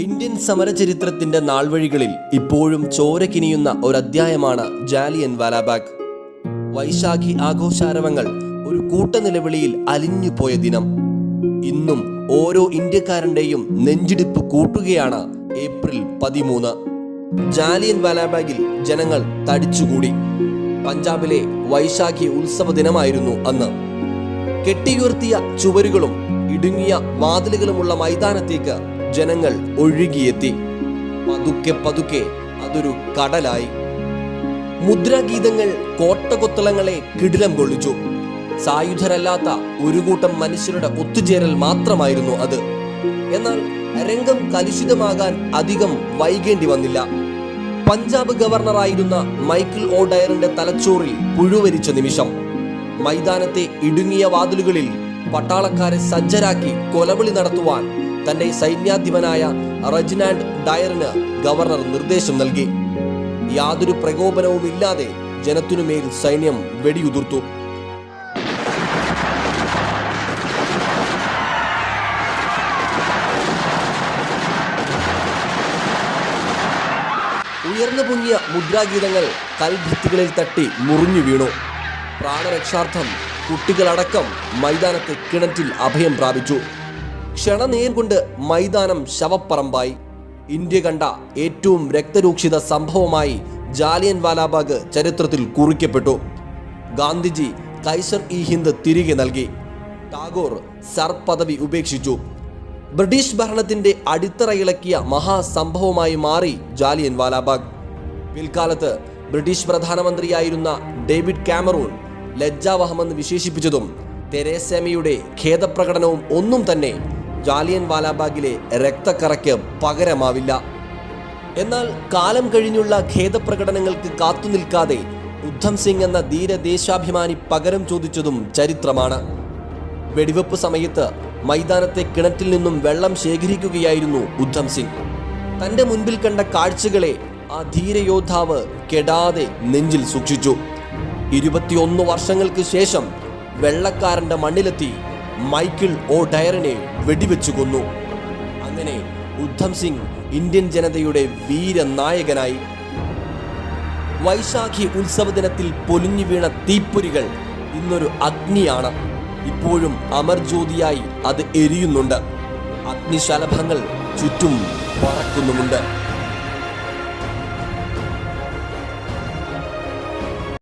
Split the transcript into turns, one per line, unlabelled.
Indian സമരചരിത്രത്തിന്റെ നാൾവഴികളിൽ ഇപ്പോഴും ചോരക്കിനിയുന്ന ഒരധ്യായമാണ് ജാലിയൻ വാലാബാഗ്. വൈശാഖി ആഘോഷാരവങ്ങൾ ഒരു കൂട്ടനിലവിളിയിൽ അലിഞ്ഞുപോയ ദിനം. ഇന്നും ഓരോ ഇന്ത്യക്കാരന്റെയും നെഞ്ചിടിപ്പ് കൂട്ടുകയാണ് ഏപ്രിൽ പതിമൂന്ന്. ജാലിയൻ വാലാബാഗിൽ ജനങ്ങൾ തടിച്ചുകൂടി. പഞ്ചാബിലെ വൈശാഖി ഉത്സവ ദിനമായിരുന്നു അന്ന്. കെട്ടിയുയർത്തിയ ചുവരുകളും ഇടുങ്ങിയ വാതിലുകളുമുള്ള മൈതാനത്തേക്ക് ജനങ്ങൾ ഒഴുകിയെത്തി. പതുക്കെ പതുക്കെ അതൊരു കടലായി. മുദ്രാഗീതങ്ങൾ കോട്ടകൊത്തളങ്ങളെ കിടിലം കൊള്ളിച്ചു. സായുധരല്ലാത്ത ഒരു കൂട്ടം മനുഷ്യരുടെ ഒത്തുചേരൽ മാത്രമായിരുന്നു അത്. എന്നാൽ രംഗം കലുഷിതമാകാൻ അധികം വൈകേണ്ടി വന്നില്ല. പഞ്ചാബ് ഗവർണറായിരുന്ന മൈക്കിൾ ഓഡയറിന്റെ ഡയറിന്റെ തലച്ചോറിൽ പുഴുവരിച്ച നിമിഷം. മൈതാനത്തെ ഇടുങ്ങിയ വാതിലുകളിൽ പട്ടാളക്കാരെ സജ്ജരാക്കി കൊലവിളി നടത്തുവാൻ തന്റെ സൈന്യാധിപനായ റജിനാൻഡ് ഡയറിന് ഗവർണർ നിർദ്ദേശം നൽകി. യാതൊരു പ്രകോപനവും ഇല്ലാതെ ജനത്തിനുമേൽ സൈന്യം വെടിയുതിർത്തു. ഉയർന്നു പൊങ്ങിയ മുദ്രാഗീതങ്ങൾ കൽഭിത്തികളിൽ തട്ടി മുറിഞ്ഞു വീണു. പ്രാണരക്ഷാർത്ഥം കുട്ടികളടക്കം മൈതാനത്തെ കിണറ്റിൽ അഭയം പ്രാപിച്ചു. ക്ഷണനേരം കൊണ്ട് മൈതാനം ശവപ്പറമ്പായി. ഇന്ത്യ കണ്ട ഏറ്റവും രക്തരൂക്ഷിത സംഭവമായി ജാലിയൻ വാലാബാഗ് ചരിത്രത്തിൽ കുറിക്കപ്പെട്ടു. ഗാന്ധിജി കൈസർ ഇ ഹിന്ദ് തിരികെ നൽകി. ടാഗോർ സർ പദവി ഉപേക്ഷിച്ചു. ബ്രിട്ടീഷ് ഭരണത്തിന്റെ അടിത്തറ ഇളക്കിയ മഹാസംഭവമായി മാറി ജാലിയൻ വാലാബാഗ്. പിൽക്കാലത്ത് ബ്രിട്ടീഷ് പ്രധാനമന്ത്രിയായിരുന്ന ഡേവിഡ് കാമറൂൺ ലജ്ജാവഹമെന്ന് വിശേഷിപ്പിച്ചതും തെരേസേമയുടെ ഖേദപ്രകടനവും ഒന്നും തന്നെ ജാലിയൻ വാലാബാഗിലെ രക്തക്കറയ്ക്ക് പകരമാവില്ല. എന്നാൽ കാലം കഴിഞ്ഞുള്ള ഖേദപ്രകടനങ്ങൾക്ക് കാത്തുനിൽക്കാതെ ഉദ്ധം സിംഗ് എന്ന ധീരദേശാഭിമാനി പകരം ചോദിച്ചതും ചരിത്രമാണ്. വെടിവെപ്പ് സമയത്ത് മൈതാനത്തെ കിണറ്റിൽ നിന്നും വെള്ളം ശേഖരിക്കുകയായിരുന്നു ഉദ്ധം സിംഗ്. തന്റെ മുൻപിൽ കണ്ട കാഴ്ചകളെ ആ ധീരയോദ്ധാവ് കെടാതെ നെഞ്ചിൽ സൂക്ഷിച്ചു. ഇരുപത്തിയൊന്ന് വർഷങ്ങൾക്ക് ശേഷം വെള്ളക്കാരന്റെ മണ്ണിലെത്തി മൈക്കിൾ ഓ ഡയറിനെ വെടിവെച്ചു കൊന്നു. അങ്ങനെ ഉദ്ധം സിംഗ് ഇന്ത്യൻ ജനതയുടെ വീരനായകനായി. വൈശാഖി ഉത്സവ ദിനത്തിൽ പൊലിഞ്ഞു വീണ തീപ്പൊരികൾ ഇന്നൊരു അഗ്നിയാണ്. ഇപ്പോഴും അമർജ്യോതിയായി അത് എരിയുന്നുണ്ട്. അഗ്നിശലഭങ്ങൾ ചുറ്റും പറക്കുന്നുമുണ്ട്.